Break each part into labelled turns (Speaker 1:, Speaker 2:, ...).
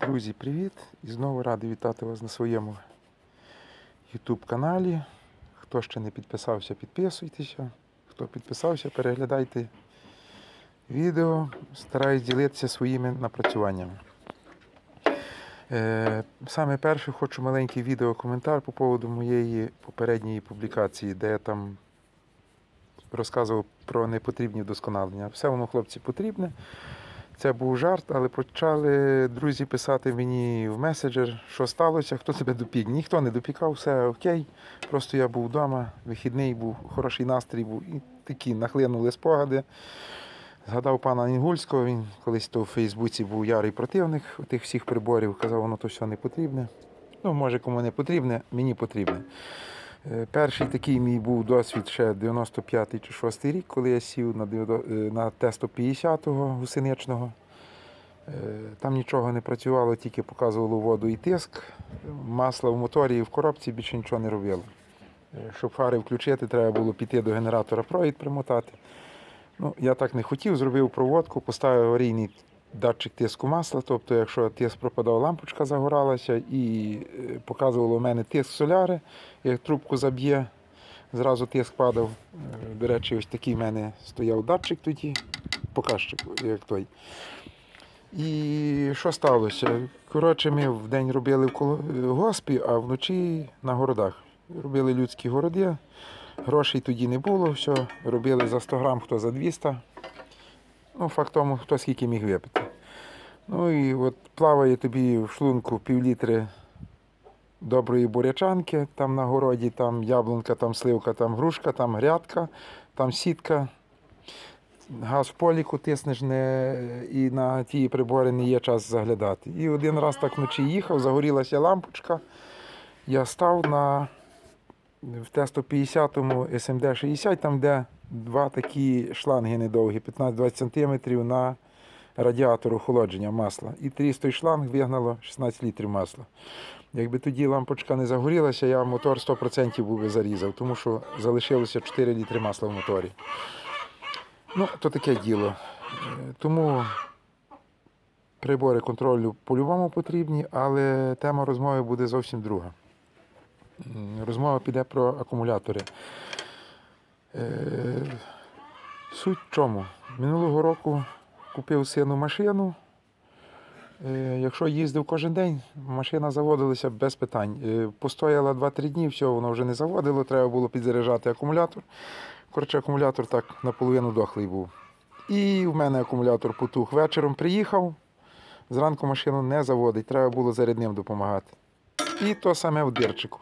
Speaker 1: Друзі, привіт! І знову радий вітати вас на своєму YouTube каналі. Хто ще не підписався, підписуйтеся. Хто підписався, переглядайте відео. Стараюсь ділитися своїми напрацюваннями. Е, Саме перше хочу маленький відеокоментар по поводу моєї попередньої публікації, де я там розказував про непотрібні вдосконалення. Все воно, хлопці, потрібне. Це був жарт, але почали друзі писати мені в меседжер, що сталося, хто тебе допік. Ніхто не допікав, все окей. Просто я був вдома, вихідний був, хороший настрій був. І такі нахлинули спогади. Згадав пана Інгульського, він колись то в Фейсбуці був ярий противник тих всіх приборів, казав, воно то все не потрібне. Ну, може, кому не потрібне, мені потрібне. Е, Перший такий мій був досвід ще 95-й чи 6-й рік, коли я сів на, 90 е, на Т-150 гусеничного. Е, Там нічого не працювало, тільки показувало воду і тиск. Масло в моторі і в коробці більше нічого не робило. Щоб фари включити, треба було піти до генератора провід примотати. Ну, я так не хотів, зробив проводку, поставив аварійний датчик тиску масла. Тобто, якщо тиск пропадав, лампочка загоралася і е, показувало у мене тиск соляри. Як трубку заб'є, зразу тиск падав. Е, До речі, ось такий в мене стояв датчик тоді, показчик, як той. І що сталося? Коротше, ми в день робили в госпі, а вночі на городах. Робили людські городи. Грошей тоді не було, все, робили за 100 грам, хто за 200. Ну, факт тому, хто скільки міг випити. Ну і от плаває тобі в шлунку півлітри доброї бурячанки, там на городі, там яблунка, там сливка, там грушка, там грядка, там сітка. Газ в поліку тиснеш не, і на ті прибори не є час заглядати. І один раз так вночі їхав, загорілася лампочка. Я став на в Т-150 СМД-60, там де два такі шланги недовгі, 15-20 см на радіатор охолодження масла. І трістий шланг вигнало 16 літрів масла. Якби тоді лампочка не загорілася, я мотор 100% був би зарізав, тому що залишилося 4 літри масла в моторі. Ну, то таке діло. Тому прибори контролю по-любому потрібні, але тема розмови буде зовсім друга. Розмова піде про акумулятори. Е, Суть в чому? Минулого року купив сину машину. Е, Якщо їздив кожен день, машина заводилася без питань. Е, Постояла 2-3 дні, все, воно вже не заводило, треба було підзаряджати акумулятор. Коротше, акумулятор так наполовину дохлий був. І в мене акумулятор потух. Вечором приїхав, зранку машину не заводить, треба було зарядним допомагати. І то саме в дирчику.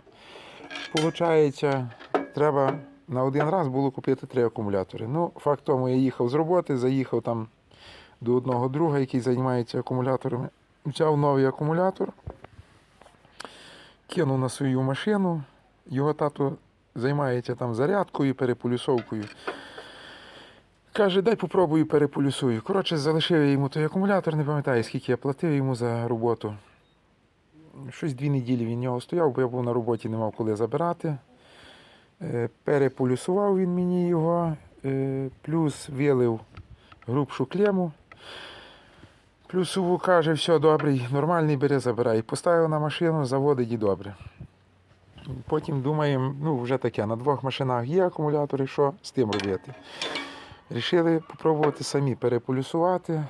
Speaker 1: Получається, треба на один раз було купити три акумулятори. Ну, факт тому, я їхав з роботи, заїхав там до одного друга, який займається акумуляторами. Взяв новий акумулятор, кинув на свою машину. Його тато займається там зарядкою, переполюсовкою. Каже, дай попробую переполюсую. Коротше, залишив я йому той акумулятор, не пам'ятаю, скільки я платив йому за роботу. Щось дві неділі він нього стояв, бо я був на роботі, не мав коли забирати. Е, Переполюсував він мені його, е, плюс вилив грубшу клему. Плюсову каже, все добре, нормальний бери, забирай. Поставив на машину, заводить і добре. Потім думаємо, ну вже таке, на двох машинах є акумулятори, що з тим робити. Рішили спробувати самі переполюсувати. Е,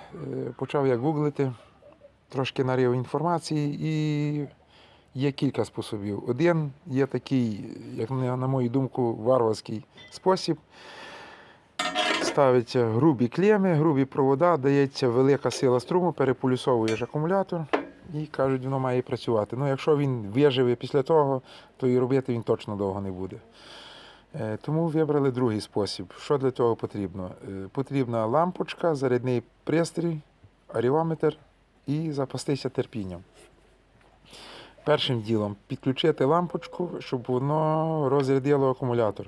Speaker 1: Почав я гуглити, трошки нарив інформації і є кілька способів. Один є такий, як на мою думку, варварський спосіб. Ставиться грубі клеми, грубі провода, дається велика сила струму, переполюсовуєш акумулятор і кажуть, воно має працювати. Ну, якщо він виживе після того, то і робити він точно довго не буде. Е, Тому вибрали другий спосіб. Що для цього потрібно? Е, Потрібна лампочка, зарядний пристрій, аріометр і запастися терпінням. Першим ділом підключити лампочку, щоб воно розрядило акумулятор.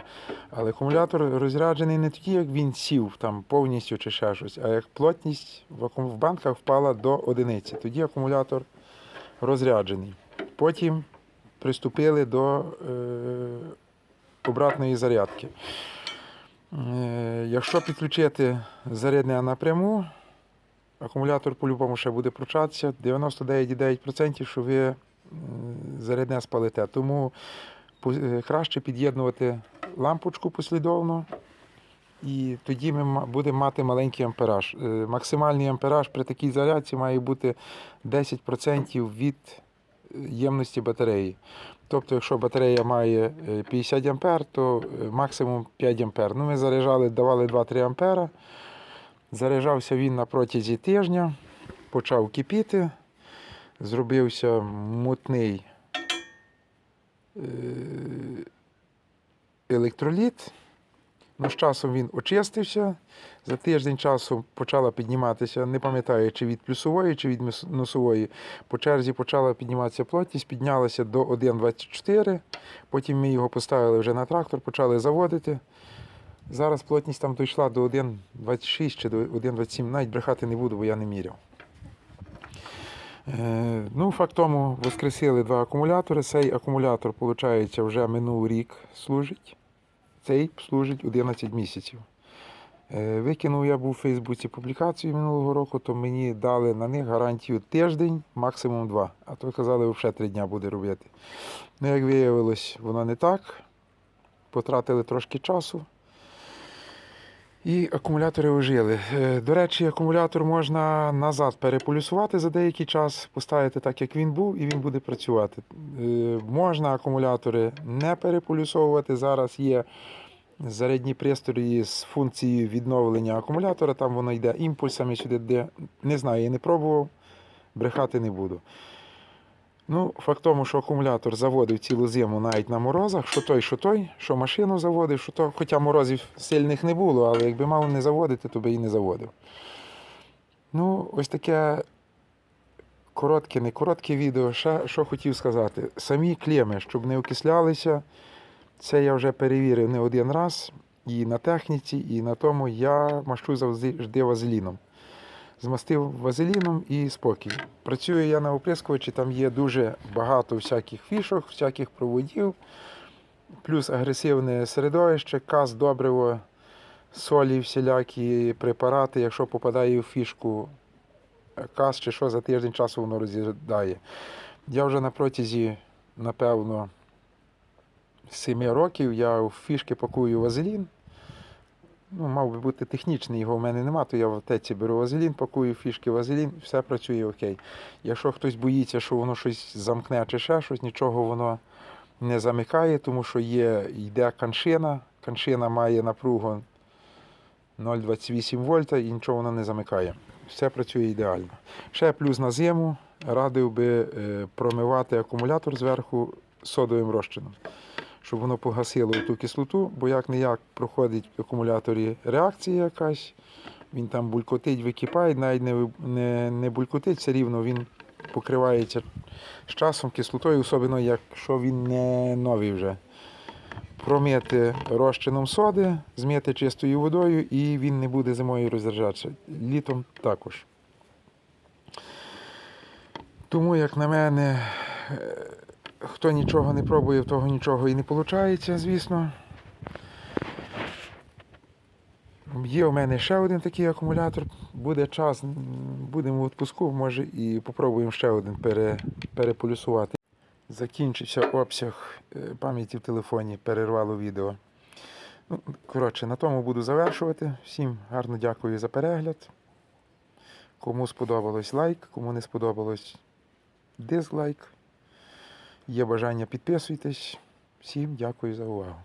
Speaker 1: Але акумулятор розряджений не тоді, як він сів там повністю чи ще щось, а як плотність в банках впала до одиниці. Тоді акумулятор розряджений. Потім приступили до е, обратної зарядки. Е, якщо підключити зарядне напряму, акумулятор по-любому ще буде пручатися. 99,9%, що ви зарядне спалите. Тому е, краще під'єднувати лампочку послідовно. І тоді ми будемо мати маленький ампераж. Е, Максимальний ампераж при такій зарядці має бути 10% від е, ємності батареї. Тобто, якщо батарея має е, 50 ампер, то максимум 5 ампер. Ну, ми заряджали, давали 2-3 ампера. Заряджався він на протязі тижня, почав кипіти, зробився мутний е, електроліт. Ну, з часом він очистився. За тиждень часу почала підніматися, не пам'ятаю, чи від плюсової, чи від мінусової. По черзі почала підніматися плотність, піднялася до 1,24. Потім ми його поставили вже на трактор, почали заводити. Зараз плотність там дійшла до 1,26 чи до 1,27. Навіть брехати не буду, бо я не міряв. Е, ну, факт тому, воскресили два акумулятори. Цей акумулятор, виходить, вже минув рік служить. Цей служить 11 місяців. Е, Викинув я був у Фейсбуці публікацію минулого року, то мені дали на них гарантію тиждень, максимум два. А то казали, взагалі три дня буде робити. Ну, як виявилось, воно не так. Потратили трошки часу. І акумулятори ожили. Е, До речі, акумулятор можна назад переполюсувати за деякий час, поставити так, як він був, і він буде працювати. Е, Можна акумулятори не переполюсовувати. Зараз є зарядні пристрої з функцією відновлення акумулятора. Там воно йде імпульсами сюди, де не знаю, я не пробував, брехати не буду. Ну, факт тому, що акумулятор заводив цілу зиму навіть на морозах, що той, що той, що машину заводив, що то, хоча морозів сильних не було, але якби мав не заводити, то би і не заводив. Ну, ось таке коротке, не коротке відео. Ще що хотів сказати. Самі клеми, щоб не окислялися, це я вже перевірив не один раз. І на техніці, і на тому я мащу завжди вазеліном. Змастив вазеліном і спокій. Працюю я на оприскувачі, там є дуже багато всяких фішок, всяких проводів, плюс агресивне середовище, каз, добриво, солі, всілякі препарати. Якщо попадає в фішку каз чи що, за тиждень часу воно роз'їдає. Я вже на протязі, напевно, 7 років я в фішки пакую вазелін. Ну, мав би бути технічний, його в мене нема, то я в аптеці беру вазелін, пакую фішки вазелін, все працює окей. Якщо хтось боїться, що воно щось замкне чи ще щось, нічого воно не замикає, тому що є, йде каншина, каншина має напругу 0,28 вольта і нічого воно не замикає. Все працює ідеально. Ще плюс на зиму радив би е, промивати акумулятор зверху содовим розчином щоб воно погасило ту кислоту, бо як не як проходить в акумуляторі реакція якась, він там булькотить, википає, навіть не, не, не булькотить, все рівно він покривається з часом кислотою, особливо якщо він не новий вже. Промити розчином соди, змити чистою водою і він не буде зимою розряджатися. Літом також. Тому, як на мене, е, хто нічого не пробує, в того нічого і не виходить, звісно. Є у мене ще один такий акумулятор. Буде час, будемо в відпуску, може і попробуємо ще один пере, переполюсувати. Закінчився обсяг е, пам'яті в телефоні, перервало відео. Ну, коротше, на тому буду завершувати. Всім гарно дякую за перегляд. Кому сподобалось лайк, кому не сподобалось дизлайк. Є бажання підписуйтесь. Всім дякую за увагу.